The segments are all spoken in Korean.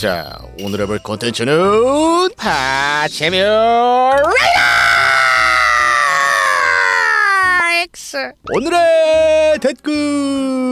자, 오늘 해볼 컨텐츠는 파체멸 X 오늘의 댓글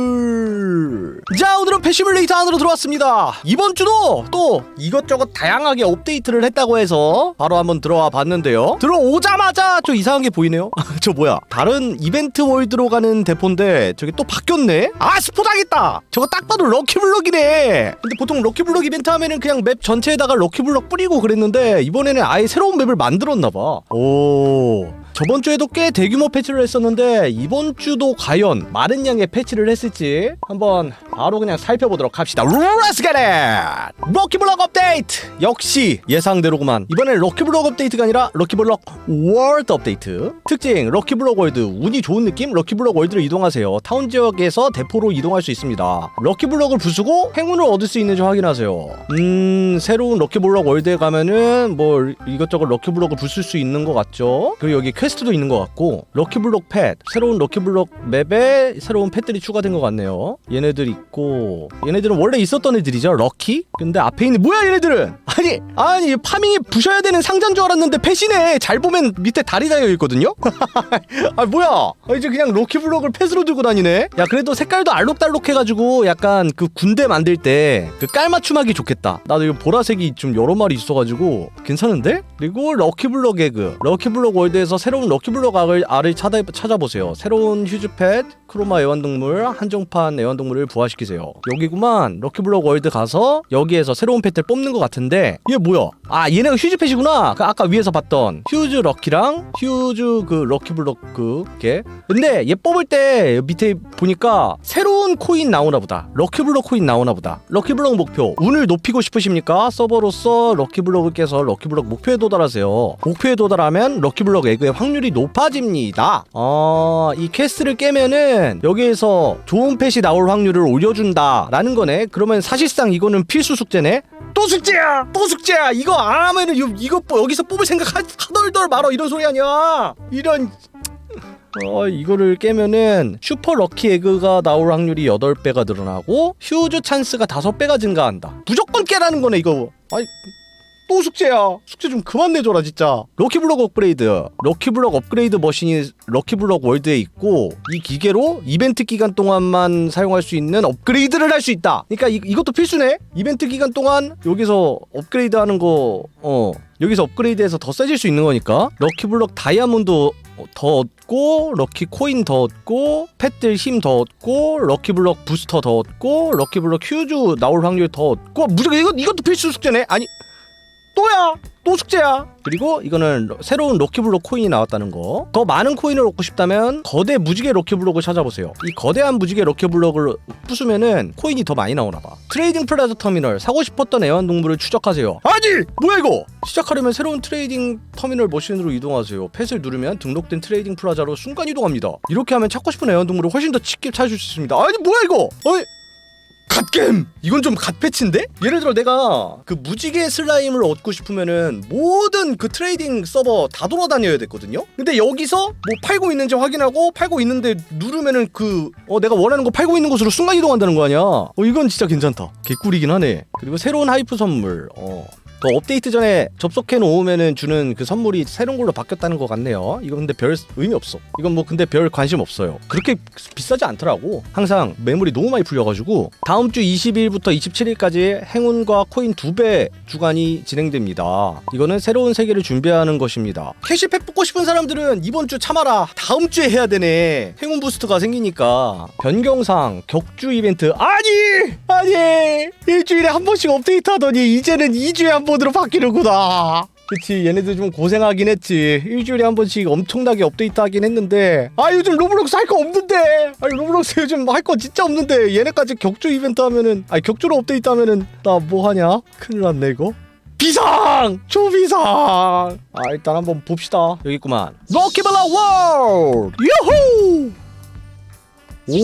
자 오늘은 패시뮬레이터 안으로 들어왔습니다. 이번 주도 또 이것저것 다양하게 업데이트를 했다고 해서 바로 한번 들어와 봤는데요. 들어오자마자 좀 이상한 게 보이네요. 저 뭐야? 다른 이벤트 월드로 가는 대포인데 저게 또 바뀌었네? 아 스포 당했다! 저거 딱 봐도 럭키블럭이네! 근데 보통 럭키블럭 이벤트 하면은 그냥 맵 전체에다가 럭키블럭 뿌리고 그랬는데 이번에는 아예 새로운 맵을 만들었나봐. 오 저번 주에도 꽤 대규모 패치를 했었는데 이번 주도 과연 많은 양의 패치를 했을지 한번 바로 그냥 살펴보도록 합시다. It! 럭키블럭 업데이트! 역시 예상대로구만. 이번엔 럭키블럭 업데이트가 아니라 럭키블럭 월드 업데이트. 특징 럭키블럭 월드 운이 좋은 느낌? 럭키블럭 월드로 이동하세요. 타운 지역에서 대포로 이동할 수 있습니다. 럭키블럭을 부수고 행운을 얻을 수 있는지 확인하세요. 음 새로운 럭키블럭 월드에 가면은 뭐 이것저것 럭키블럭을 부술 수 있는 것 같죠? 그리고 여기 퀘 스트도 있는 것 같고 럭키블럭 펫 새로운 럭키블럭 맵에 새로운 펫들이 추가된 것 같네요. 얘네들 있고 얘네들은 원래 있었던 애들이죠 럭키? 근데 앞에 있는 뭐야 얘네들은? 아니 아니 파밍이 부셔야 되는 상자인 줄 알았는데 펫이네. 잘 보면 밑에 다리 달려 있거든요? 아 뭐야? 아, 이제 그냥 럭키블럭을 펫으로 들고 다니네? 야 그래도 색깔도 알록달록 해가지고 약간 그 군대 만들 때 그 깔맞춤하기 좋겠다. 나도 이거 보라색이 좀 여러 마리 있어가지고 괜찮은데? 그리고 럭키블럭 에그 럭키블럭 월드에서 새로 운 럭키블럭 알을, 알을 찾아, 찾아보세요. 새로운 휴즈펫 크로마 애완동물 한정판 애완동물을 부화시키세요. 여기구만. 럭키블럭 월드 가서 여기에서 새로운 펫을 뽑는 것 같은데 얘 뭐야? 아 얘네가 휴즈펫이구나. 그 아까 위에서 봤던 휴즈 럭키랑 휴즈 그 럭키블럭 그게. 근데 얘 뽑을 때 밑에 보니까 새로운 코인 나오나 보다. 럭키블럭 코인 나오나 보다. 럭키블럭 목표. 운을 높이고 싶으십니까? 서버로서 럭키블럭을 깨서 럭키블럭 목표에 도달하세요. 목표에 도달하면 럭키블럭 에그의 확률이 높아집니다. 어, 이 퀘스트를 깨면은 여기에서 좋은 펫이 나올 확률을 올려준다 라는 거네. 그러면 사실상 이거는 필수 숙제네. 또 숙제야! 또 숙제야! 이거 안 하면은 이- 이거 뭐 여기서 뽑을 생각 하, 하덜덜 말어. 이런 소리 아니야. 이런. 어, 이거를 깨면은 슈퍼 럭키 에그가 나올 확률이 8배가 늘어나고 휴즈 찬스가 5배가 증가한다. 무조건 깨라는 거네, 이거. 아이, 또 숙제야. 숙제 좀 그만 내줘라, 진짜. 럭키블럭 업그레이드. 럭키블럭 업그레이드 머신이 럭키블럭 월드에 있고 이 기계로 이벤트 기간 동안만 사용할 수 있는 업그레이드를 할 수 있다. 그러니까 이, 이것도 필수네. 이벤트 기간 동안 여기서 업그레이드 하는 거 어. 여기서 업그레이드해서 더 세질 수 있는 거니까 럭키블럭 다이아몬드 어, 더 얻고 럭키 코인 더 얻고 펫들 힘 더 얻고 럭키블럭 부스터 더 얻고 럭키블럭 휴즈 나올 확률 더 얻고 무조건 이거 이것도 필수 숙제네 아니 또야. 또 숙제야. 그리고 이거는 러- 새로운 럭키블럭 코인이 나왔다는 거더 많은 코인을 얻고 싶다면 거대 무지개 럭키블럭을 찾아보세요. 이 거대한 무지개 럭키블럭을 부수면은 코인이 더 많이 나오나 봐. 트레이딩 플라자 터미널 사고 싶었던 애완동물을 추적하세요. 아니! 뭐야 이거? 시작하려면 새로운 트레이딩 터미널 머신으로 이동하세요. 펫을 누르면 등록된 트레이딩 플라자로 순간 이동합니다. 이렇게 하면 찾고 싶은 애완동물을 훨씬 더 쉽게 찾을 수 있습니다. 아니 뭐야 이거? 어이 갓겜! 이건 좀 갓패치인데? 예를 들어 내가 그 무지개 슬라임을 얻고 싶으면은 모든 그 트레이딩 서버 다 돌아다녀야 됐거든요? 근데 여기서 뭐 팔고 있는지 확인하고 팔고 있는데 누르면은 그 어 내가 원하는 거 팔고 있는 곳으로 순간 이동한다는 거 아니야? 어 이건 진짜 괜찮다. 개꿀이긴 하네. 그리고 새로운 하이프 선물. 어. 그 업데이트 전에 접속해 놓으면은 주는 그 선물이 새로운 걸로 바뀌었다는 것 같네요. 이거 근데 별 의미 없어. 이건 뭐 근데 별 관심 없어요. 그렇게 비싸지 않더라고. 항상 매물이 너무 많이 풀려가지고 다음 주 22일부터 27일까지 행운과 코인 두 배 주간이 진행됩니다. 이거는 새로운 세계를 준비하는 것입니다. 캐시팩 뽑고 싶은 사람들은 이번 주 참아라. 다음 주에 해야 되네. 행운 부스트가 생기니까 변경상 격주 이벤트 아니 아니 일주일에 한 번씩 업데이트 하더니 이제는 2주에 한 번으로 바뀌는구나. 그치 얘네들 좀 고생하긴 했지. 일주일에 한 번씩 엄청나게 업데이트 하긴 했는데. 아 요즘 로블록스 할 거 없는데. 아니 로블록스 요즘 할 거 진짜 없는데. 얘네까지 격주 이벤트 하면은 아니 격주로 업데이트 하면은 나 뭐 하냐? 큰일 났네 이거. 비상! 초비상! 아 일단 한번 봅시다. 여기 있구만. 럭키블라 월드! 유후 오.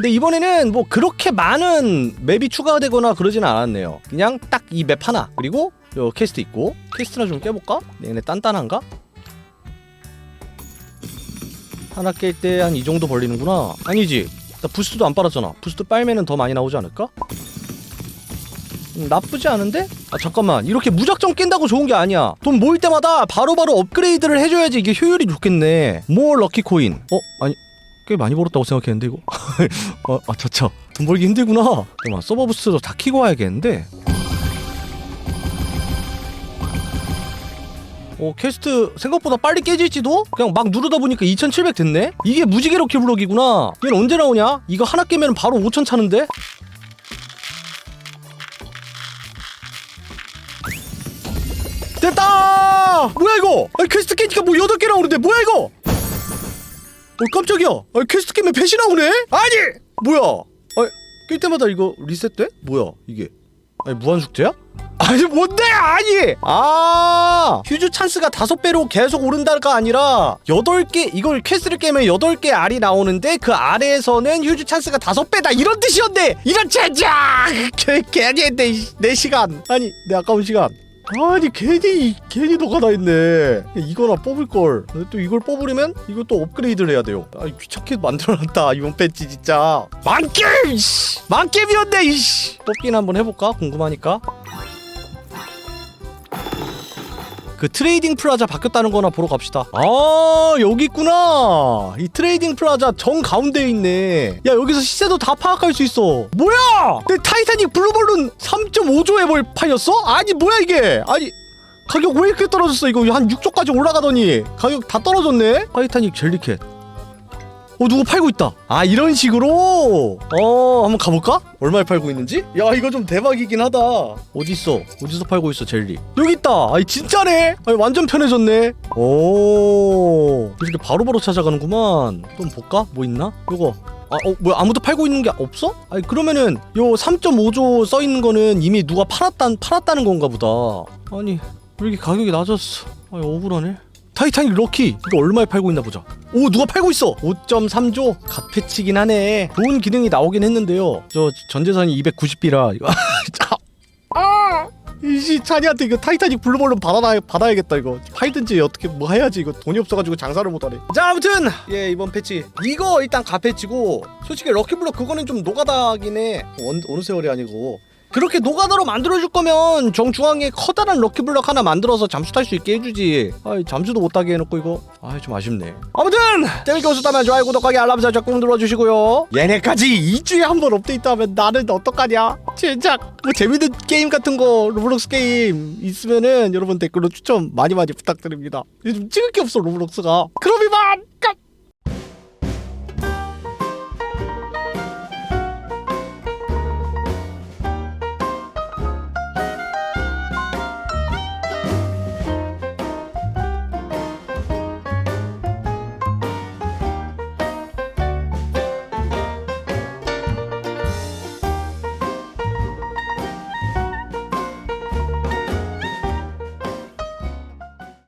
근데 이번에는 뭐 그렇게 많은 맵이 추가되거나 그러진 않았네요. 그냥 딱 이 맵 하나. 그리고 요 퀘스트 있고 퀘스트나 좀 깨볼까? 얘네 단단한가? 하나 깰 때 한 이 정도 벌리는구나. 아니지. 나 부스트도 안 빨았잖아. 부스트 빨면은 더 많이 나오지 않을까? 음, 나쁘지 않은데? 아 잠깐만 이렇게 무작정 깬다고 좋은 게 아니야 돈 모일 때마다 바로바로 업그레이드를 해줘야지 이게 효율이 좋겠네 모 럭키 코인 어? 아니 꽤 많이 벌었다고 생각했는데 이거 어, 아 차차 돈 벌기 힘들구나 잠깐만 서버 부스트도 다 키고 와야겠는데 어 퀘스트 생각보다 빨리 깨질지도? 그냥 막 누르다 보니까 2700 됐네? 이게 무지개 럭키 블럭이구나 얘는 언제 나오냐? 이거 하나 깨면 바로 5000 차는데? 됐다! 뭐야 이거? 아니, 퀘스트 깨니까 뭐 8개 나오는데 뭐야 이거? 어 깜짝이야. 아니, 퀘스트 깨면 배시 나오네? 아니! 뭐야? 아니 깰 때마다 이거 리셋돼? 뭐야 이게? 아니 무한숙제야? 아니 뭔데 아니! 아 휴즈 찬스가 다섯 배로 계속 오른다가 아니라 여덟 개 이걸 퀘스트를 깨면 여덟 개 알이 나오는데 그 알에서는 휴즈 찬스가 다섯 배다. 이런 뜻이었네! 이런 젠장 개- 괜히 내, 내 시간. 아니 내 아까운 시간 아니 괜히 괜히 녹아다 있네. 이거나 뽑을 걸 또 이걸 뽑으려면 또 업그레이드를 해야 돼요. 아 귀찮게 만들어놨다 이번 배지 진짜. 만겜 만겜이었네 이씨! 뽑기는 한번 해볼까? 궁금하니까 그 트레이딩 플라자 바뀌었다는 거나 보러 갑시다. 아, 여기 있구나. 이 트레이딩 플라자 정 가운데에 있네. 야, 여기서 시세도 다 파악할 수 있어. 뭐야? 내 타이타닉 블루볼룬 3.5조에 뭘 팔렸어? 아니, 뭐야 이게? 아니, 가격 왜 이렇게 떨어졌어? 이거 한 6조까지 올라가더니 가격 다 떨어졌네? 타이타닉 젤리캣. 어 누구 팔고 있다. 아 이런 식으로? 어 한번 가볼까? 얼마에 팔고 있는지? 야 이거 좀 대박이긴 하다. 어디 있어? 어디서 팔고 있어 젤리? 여기 있다! 아이 진짜네! 아이 완전 편해졌네. 오. 이렇게 바로바로 찾아가는구만. 좀 볼까? 뭐 있나? 요거. 아, 어, 뭐야, 아무도 팔고 있는 게 없어? 아니, 그러면은, 요 3.5조 써 있는 거는 이미 누가 팔았다, 팔았다는 건가 보다. 아니, 왜 이렇게 가격이 낮았어? 아니, 억울하네. 타이타닉 럭키 이거 얼마에 팔고 있나 보자 오 누가 팔고 있어? 5.3조? 갓패치긴 하네. 좋은 기능이 나오긴 했는데요. 저 전재산이 290비라. 이거 자, 아 이씨 찬이한테 이거 타이타닉 블루볼론 받아 받아야겠다 이거. 팔든지 어떻게 뭐 해야지. 이거 돈이 없어가지고 장사를 못하네. 자 아무튼! 예 이번 패치. 이거 일단 갓패치고 솔직히 럭키블럭 그거는 좀 노가다긴 해. 어느, 어느 세월이 아니고 그렇게 노가다로 만들어줄 거면 정중앙에 커다란 럭키블럭 하나 만들어서 잠수 탈 수 있게 해주지. 아이 잠수도 못하게 해놓고 이거. 아이 좀 아쉽네. 아무튼 재밌게 보셨다면 좋아요 구독하기 알람 설정 꾹 눌러주시고요. 얘네까지 2주에 한 번 업데이트하면 나는 어떡하냐? 진짜 뭐 재밌는 게임 같은 거 로블록스 게임 있으면은 여러분 댓글로 추천 많이 많이 부탁드립니다. 요즘 찍을 게 없어 로블록스가. 그럼 이만 끝